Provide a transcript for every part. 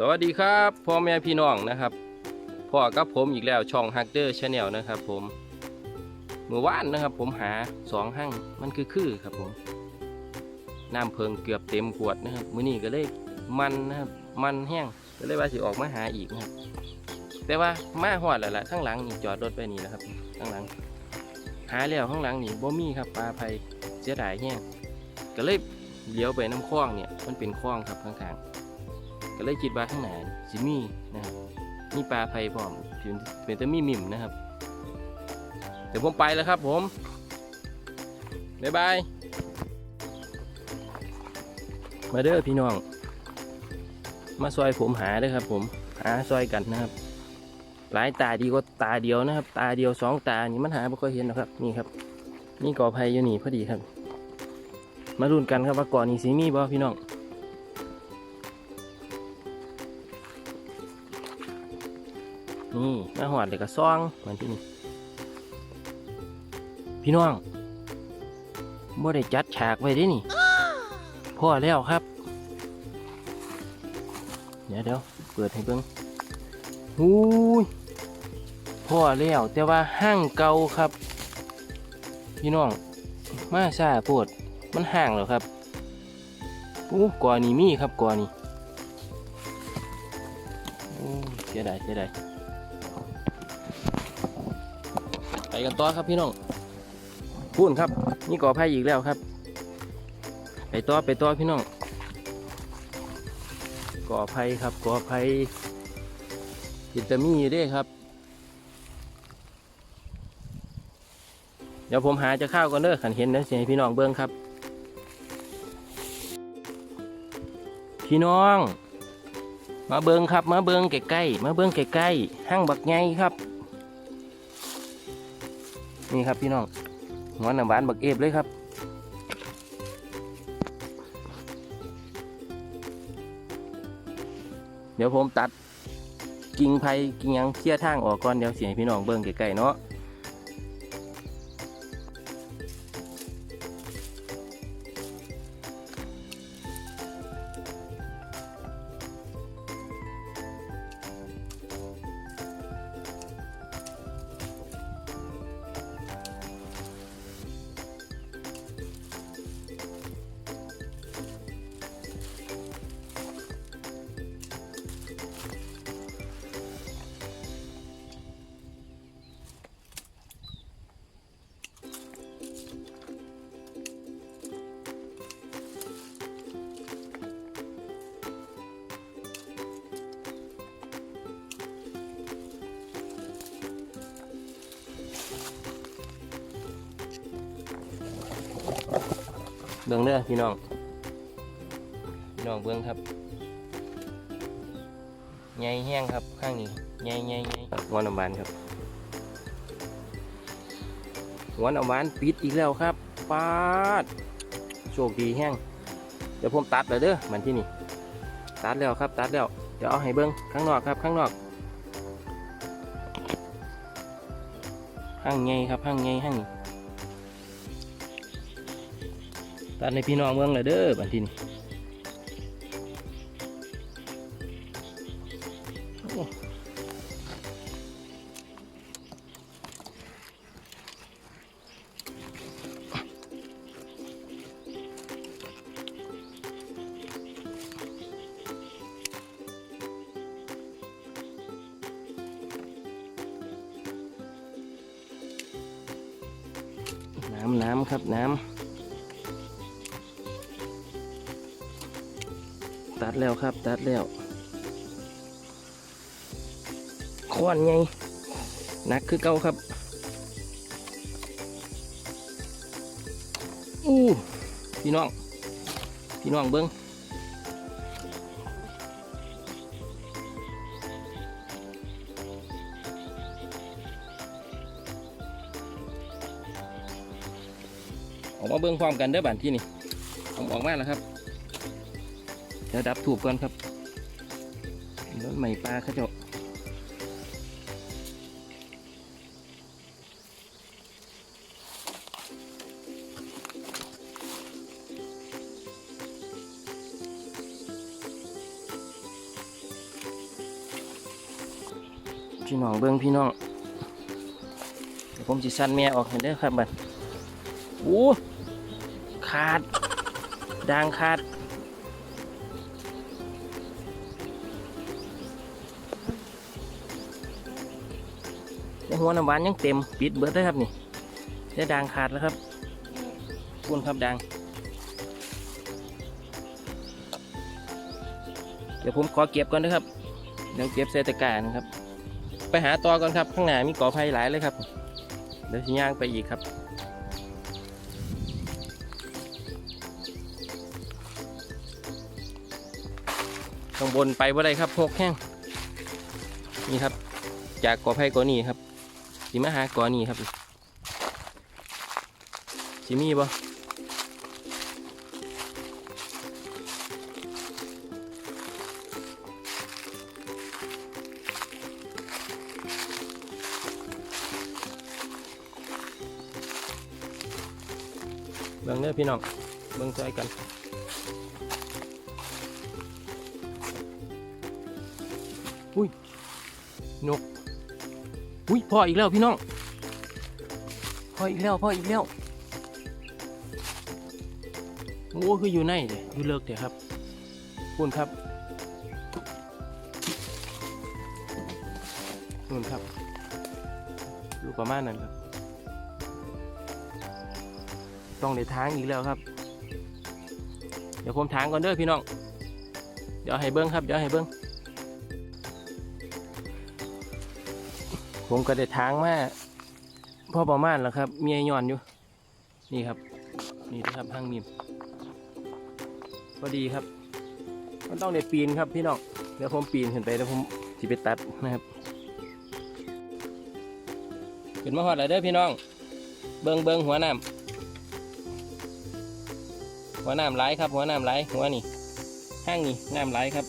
สวัสดีครับพ่อแม่พี่น้องนะครับพ่อกับผมอีกแล้วช่องฮักเดอร์ชาแนลนะครับผมเมื่อวานนะครับ ผมหาสองหั่งมันคือคือครับผมน้ำเพิงเกือบเต็มขวดนะครับมื้อนี้ก็เลยมันนะครับมันแห้งก็เลยว่าสิออกมาหาอีกนะครับ แต่ว่ามาหอดแล้วล่ะข้างหลังนี่จอดรถไปนี่นะครับข้างหลัง หาแล้วข้างหลังนี่บ่มีครับปลาไผ่เสียดายแห้งก็เลยเลี้ยวไปน้ำคลองเนี่ยมันเป็นคลองครับข้างๆ ก็เลยคิดว่าข้างหน้าสิมี่นะครับมีปลาไผ่พร้อมเป็นแตะมีมิมนะครับ เดี๋ยวผมไปแล้วครับผมบ๊ายบาย มาเด้อพี่น้อง มาซอยผมหาเด้อครับ ผมหาซอยกันนะครับ หลายตาดีกว่าตาเดียวนะครับ ตาเดียวสองตานี่มันหาไม่ค่อยเห็นหรอกครับ นี่ครับ นี่กอไผ่อยู่นี่พอดีครับ มาลุ้นกันครับว่าก่อนนี้สีมีบ่พี่น้อง นี่มาหอดเลยก็ซองเหมือนที่นี่พี่น้องบ่ได้จัดฉากไว้ด้นี่พ่อแล้วครับ เดี๋ยวเดี๋ยวเปิดให้เบิ่งหูยพ่อแล้วแต่ว่าห้างเก่าครับ พี่น้อง มาซาโปวดมันห่างแล้วครับอู้ก่อนนี้มีครับก่อนนี้โอ้เสียดายเสียดาย กันต่อครับพี่น้องพูนครับนี่ก่อไผ่อีกแล้วครับ ไปต่อไปต่อพี่น้องก่อไผ่ครับก่อไผ่วิตามีอยู่เด้ครับ เดี๋ยวผมหาจะข้าวก่อนเด้อขันเห็นนะเสียพี่น้องเบิ้งครับ พี่น้อง มาเบิ้งครับ มาเบิ้งใกล้ๆมาเบิ้งใกล้ๆห้างบักไงครับ นี่ครับพี่น้องหัวหน้ำหวานบักเอฟเลยครับเดี๋ยวผมตัดกิ่งไผ่กิ่งยังเคี่ยทางออกก่อนเดี๋ยวเสียงพี่น้องเบิ่งใกล้ๆเนาะ เบิ่งเด้อพี่น้องพี่น้องเบิ่งครับใหญ่แห้งครับข้างนี้ใหญ่ใหญ่ใหญ่หัวน้ำหวานครับหัวน้ำหวานปิดอีกแล้วครับปาดโชคดีแห้งเดี๋ยวผมตัดเลยเด้อมันที่นี่ตัดแล้วครับตัดแล้วเดี๋ยวเอาให้เบิ่งข้างนอกครับข้างนอกข้างใหญ่ครับข้างใหญ่ข้างนี้ ตัดในพี่น้องเมืองเลยเด้อบันทินน้ำน้ำครับน้ำ ตัดแล้วครับ ตัดแล้วคอนไงนักคือเก่าครับ อู้พี่น้อง พี่น้องเบิ้งออกมาเบิ้งพร้อมกันเด้อบ้านที่นี่ผมออกมาแล้วครับ เดี๋ยวดับถูกก่อนครับรถใหม่ปลาเขาจะพี่น้องเบิ้งพี่น้องเดี๋ยวผมจะสั้นแม่ออกให้เด้ครับบัดโอ้ขาดดางขาด หัวน้ำหวานยังเต็มปิดเบิดเลยครับนี่ได้ดางขาดแล้วครับคุนครับดางเดี๋ยวผมขอเก็บก่อนนะครับเดี๋ยวเก็บใส่ตะกร้านะครับ ไปหาตอก่อนครับ ข้างหน้ามีกอไผ่หลายเลยครับ เดี๋ยวสิย่างไปอีกครับข้างบนไปว่าได้ครับพกแห้งนี่ครับ จากกอไผ่กอนี้ครับ สิมาหากอนี้ครับสิมีบ่เบิ่งเด้อพี่น้องเบิ่งช่วยกันอุ้ยนก อุ้ยพ่ออีกแล้วพี่น้องพ่ออีกแล้วพ่ออีกแล้วโอ้คืออยู่ในเลยอยู่เลิกเถอะครับคุณครับนู่นครับอยู่ประมาณนั้นครับ ต้องในทางอีกแล้วครับ เดี๋ยวผมทางก่อนเด้อพี่น้อง เดี๋ยวให้เบิ้งครับ เดี๋ยวให้เบิ้ง ผมก็ได้ทางมาพ่อประมาณแล้วครับมีไอ้ย้อนอยู่ นี่ครับ นี่นะครับทางมีมพอดีครับ มันต้องได้ปีนครับพี่น้องเดี๋ยวผมปีนขึ้นไปแล้วผมสิไปตัดนะครับขึ้นมาหอดแล้วเด้อพี่น้อง เบิงเบิงหัวน้ำหัวน้ำไหลครับ หัวน้ำไหลหัวนี่ห้างนี่น้ำไหลครับ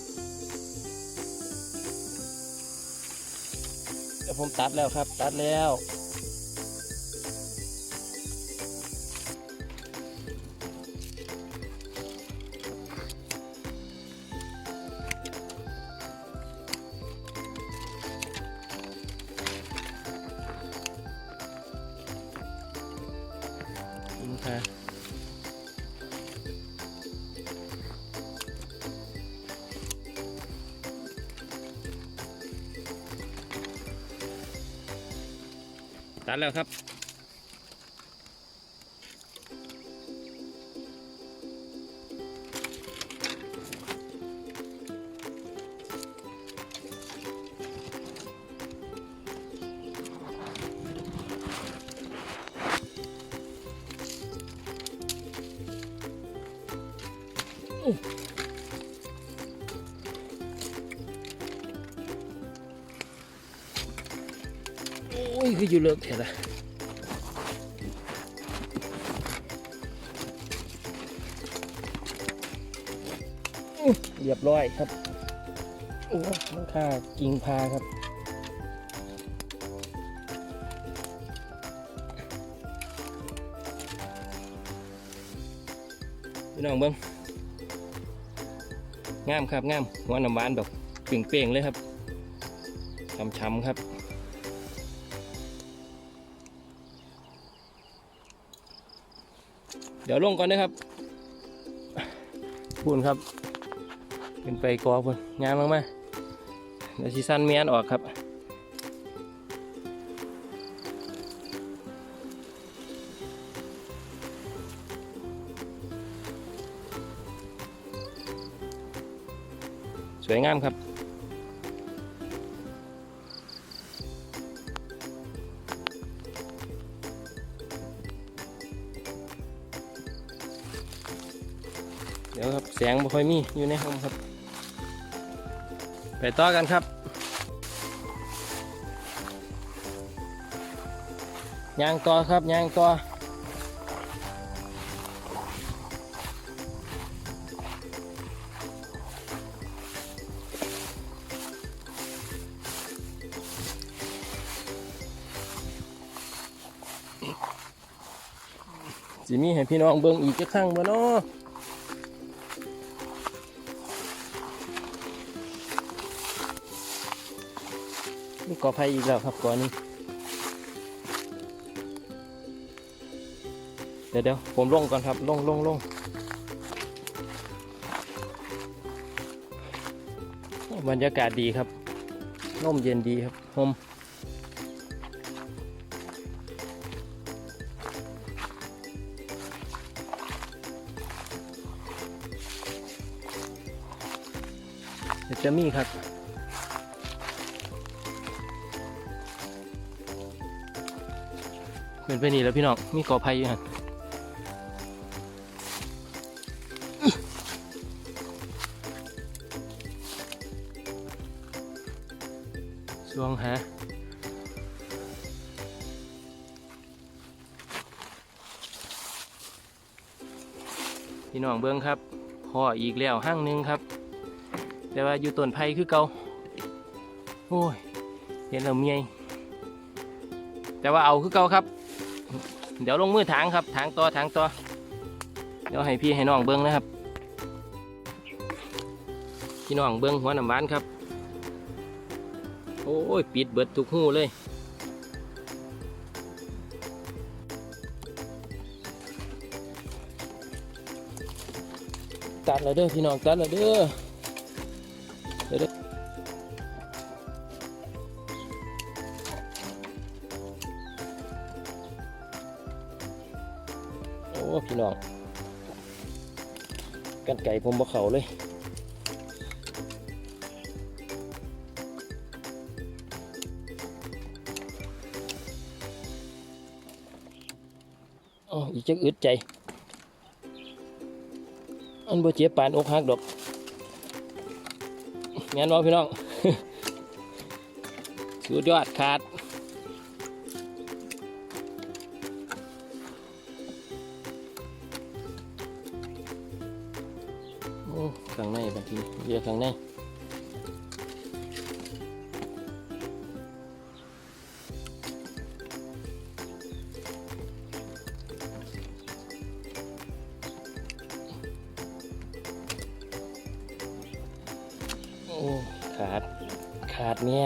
ผมตัดแล้วครับ ตัดแล้วอิ ตัดแล้วครับ อ้ยคืออยู่เลิกเถอะเรียบร้อยครับโอ้มันค่ากิ่งพาครับพี่น้องเบิ้งงามครับงามหัวน้ำหวานแบบเปล่งๆเลยครับช้ำๆครับ ดี๋ยวลงก่อนนะครับพูนครับเป็นไปกอพูนงานลงมาเดี๋ยวซีซันเมียนออกครับสวยงามครับ ดี๋ยวครับแสงไม่ค่อยมีอยู่ในห้องครับ ไปต่อกันครับยางต่อครับยางต่อสิมีให้พี่น้องเบิ่งอีกจะครั้งบ่เนาะ มีกอไผ่อีกแล้วครับกอนี้เดี๋ยวเดี๋ยวผมลงก่อนครับลงลงลงบรรยากาศดีครับร่มเย็นดีครับผมเดี๋ยวจะมีครับ เป็นไปนี่แล้วพี่น้องมีกอไผ่อยู่ฮะช่วงฮะพี่น้องเบิ้องครับพออีกแล้วห้างนึงครับ แต่ว่าอยู่ต้นไผ่คือเก่าโอ้ยเห็นแล้วเมียยแต่ว่าเอาคือเก่าครับ เดี๋ยวลงมือถางครับถางต่อถางต่อเดี๋ยวให้พี่ให้น้องเบิ้งนะครับ พี่น้องเบิ้งหัวน้ำหวานครับ โอ้ยปิดเบิดทุกหูเลยตัดแล้วเด้อพี่น้องตัดแล้วเด้อ พี่น้องกันไก่ผมบ่เขาเลยอ๋ออีกจักอึดใจ อันบ่เจ็บปานอกหักดอกแม่นบ่พี่น้อง สุดยอดขาด ขาดเนี่ย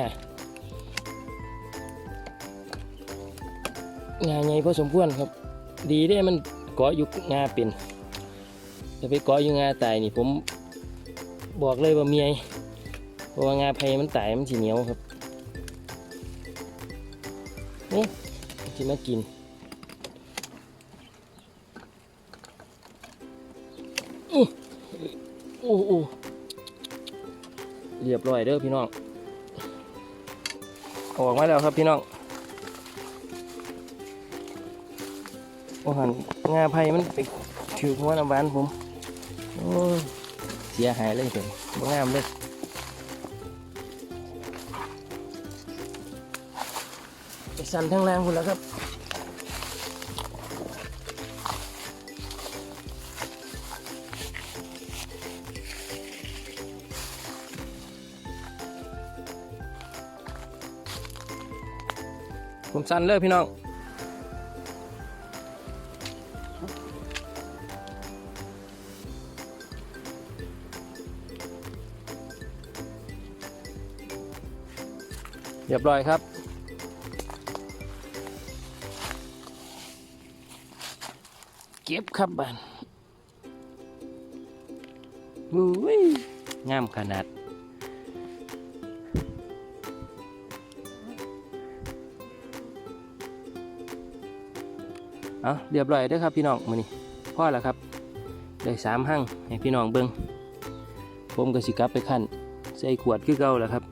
งาใหญ่พอสมควรครับ ดีได้มันเกาะอยู่งาเป็นแต่ไปเกาะอยู่งาตายนี่ผมบอกเลยว่าเมียเพราะว่างาไผ่มันตายมันสีเหนียวครับนี่ที่มากินอื้อโอ้โอ้เรียบร้อยเด้อพี่น้อง ออกมาแล้วครับพี่น้องโอ้หันงาไผ่มันไปถือหัวน้ำหวานผมโอ้เสียหายเลยเถอะบ่งามเลยไปสั่นทั้งแรงคุณแล้วครับ สั่นเลยพี่น้องเรียบร้อยครับ เก็บครับบ้านอุ้ยงามขนาด เอาเรียบร้อยเด้อครับพี่น้องมือนี้พ่อแล้วครับ ได้สามหั่งให้พี่น้องเบิ้งผมก็สิกลับไปขั้นใส่ขวดคือเก่าแล้วครับ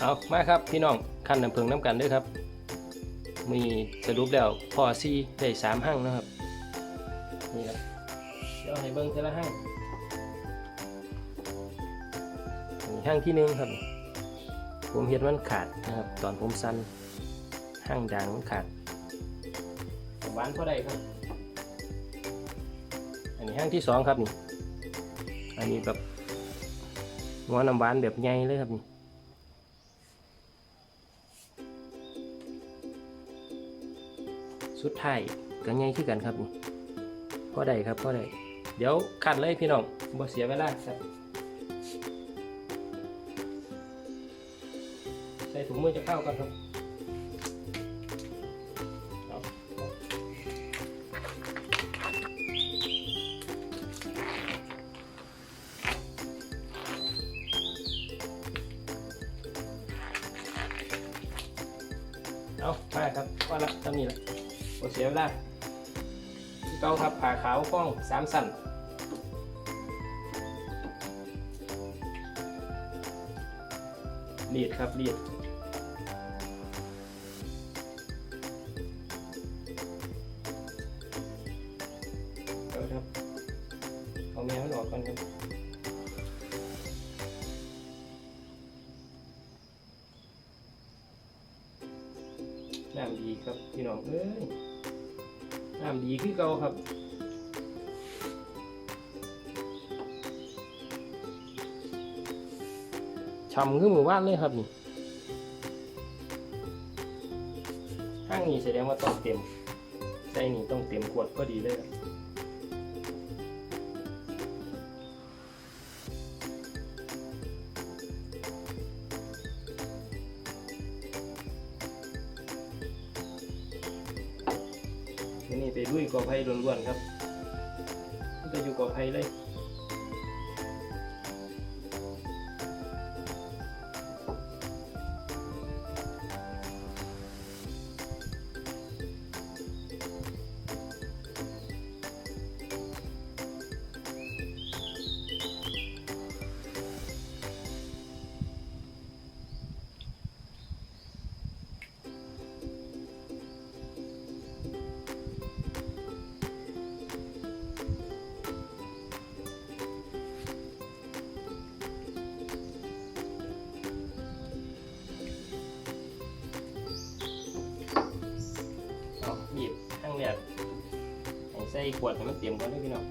เอามาครับพี่น้องขั้นน้ำเพิงน้ำกันด้วยครับ มีสรุปแล้วพอซีได้สามหั่งนะครับนี่ครับเดี๋ยวให้เบิ้งแต่ละหั่ง นี่หั่งที่หนึ่งครับ ผมเห็นมันขาดนะครับ ตอนผมสั้นหั่งด่างมันขาดหวานก็ได้ครับ อันนี้หั่งที่สองครับนี่ อันนี้แบบหัวน้ำหวานแบบใหญ่เลยครับนี่สุดท้ายก็ง่ายขึ้นกันครับนี่พอได้ครับพอได้ เดี๋ยวขัดเลยพี่น้องบ่เสียเวลาครับ ถุงมือจะเข้ากันครับเอาเอาครับว่าละตอนนี้ละบ่เสียเวลาที่เก้าครับผ่าขาวกล้องสามสั้นรีดครับรีด ช่ำขึ้นหมู่บ้านเลยครับนี่ข้างนี้แสดงว่าต้องเต็มใส่นี่ต้องเต็มขวดก็ดีเลยครับนี่ไปดุยกอไผ่ล้วนๆครับ ขวดให้มันเต็มก่อนเด้วยพี่น้อง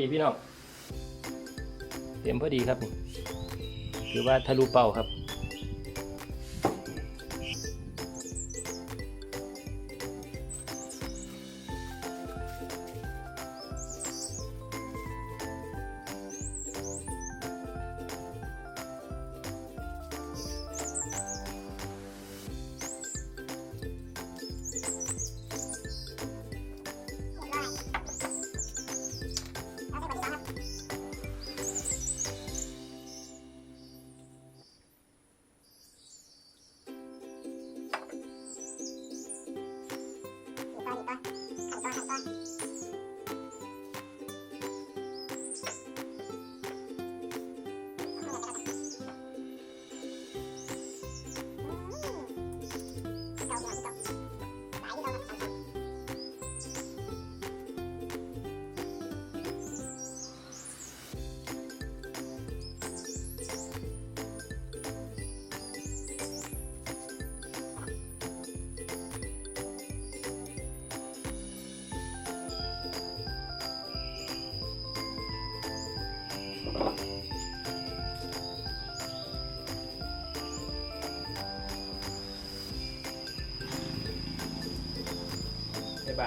ดีพี่น้อง เต็มพอดีครับนี่คือว่าทะลุเป้าครับ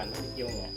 านมันเกี่ยวเนี่ย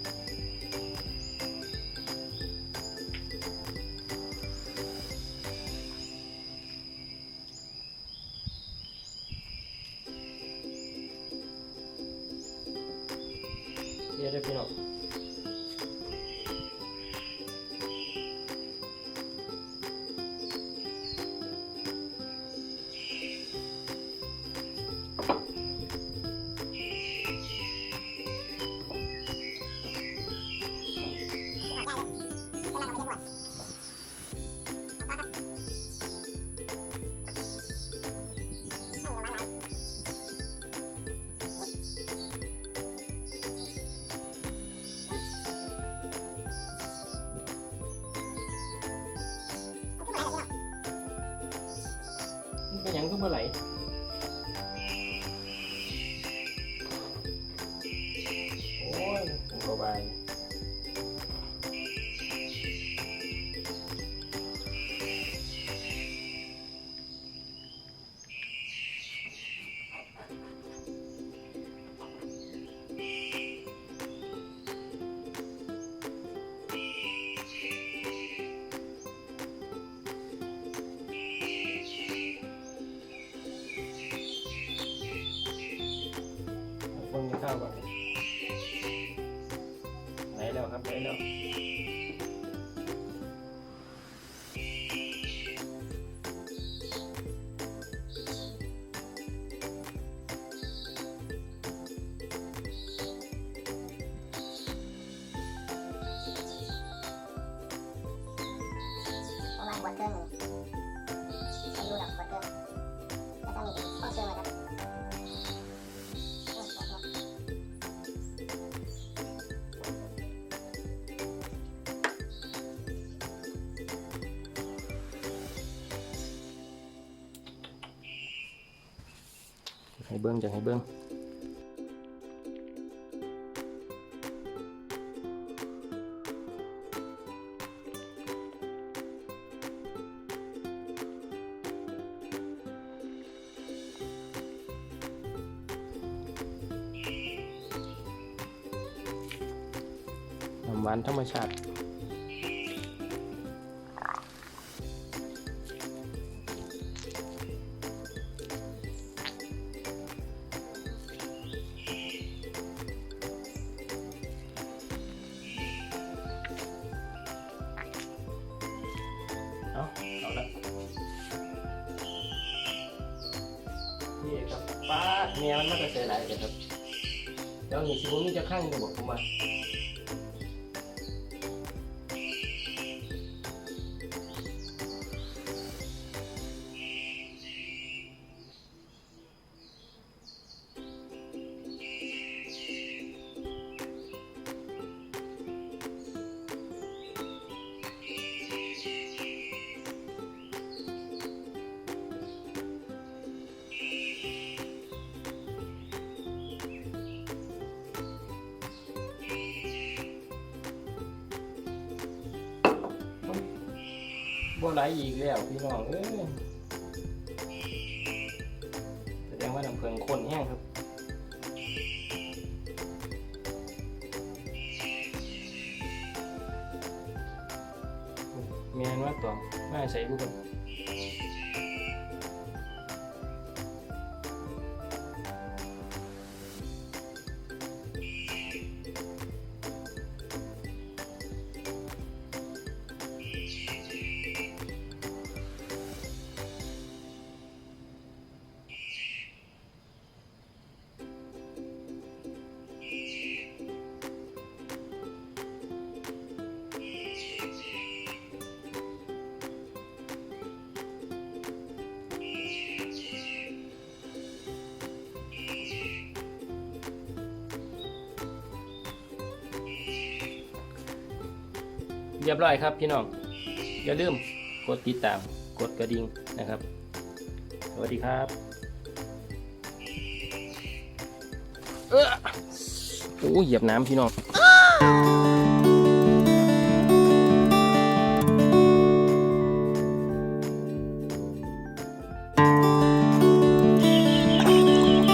ประมาณควอเตอร์หนึ่งไม่รู้หรอกควเตอร์แล้วถ้ามีเป็นข้อเชื่อมครับให้เบิ้งจะให้เบิ้งานธรรมชาติเอาเอาละนี่ครับป้าดเมียมันมาจะเสียหลายเลยครับเดี๋ยวนี่สิผมนี่จะข้างจะบอกผมมา บ่ไหลอีกแล้วพี่น้องเอ้ย เรียบร้อยครับพี่น้อง อย่าลืมกดติดตาม กดกระดิ่งนะครับ สวัสดีครับ เออโอ้เหยียบน้ำพี่น้อง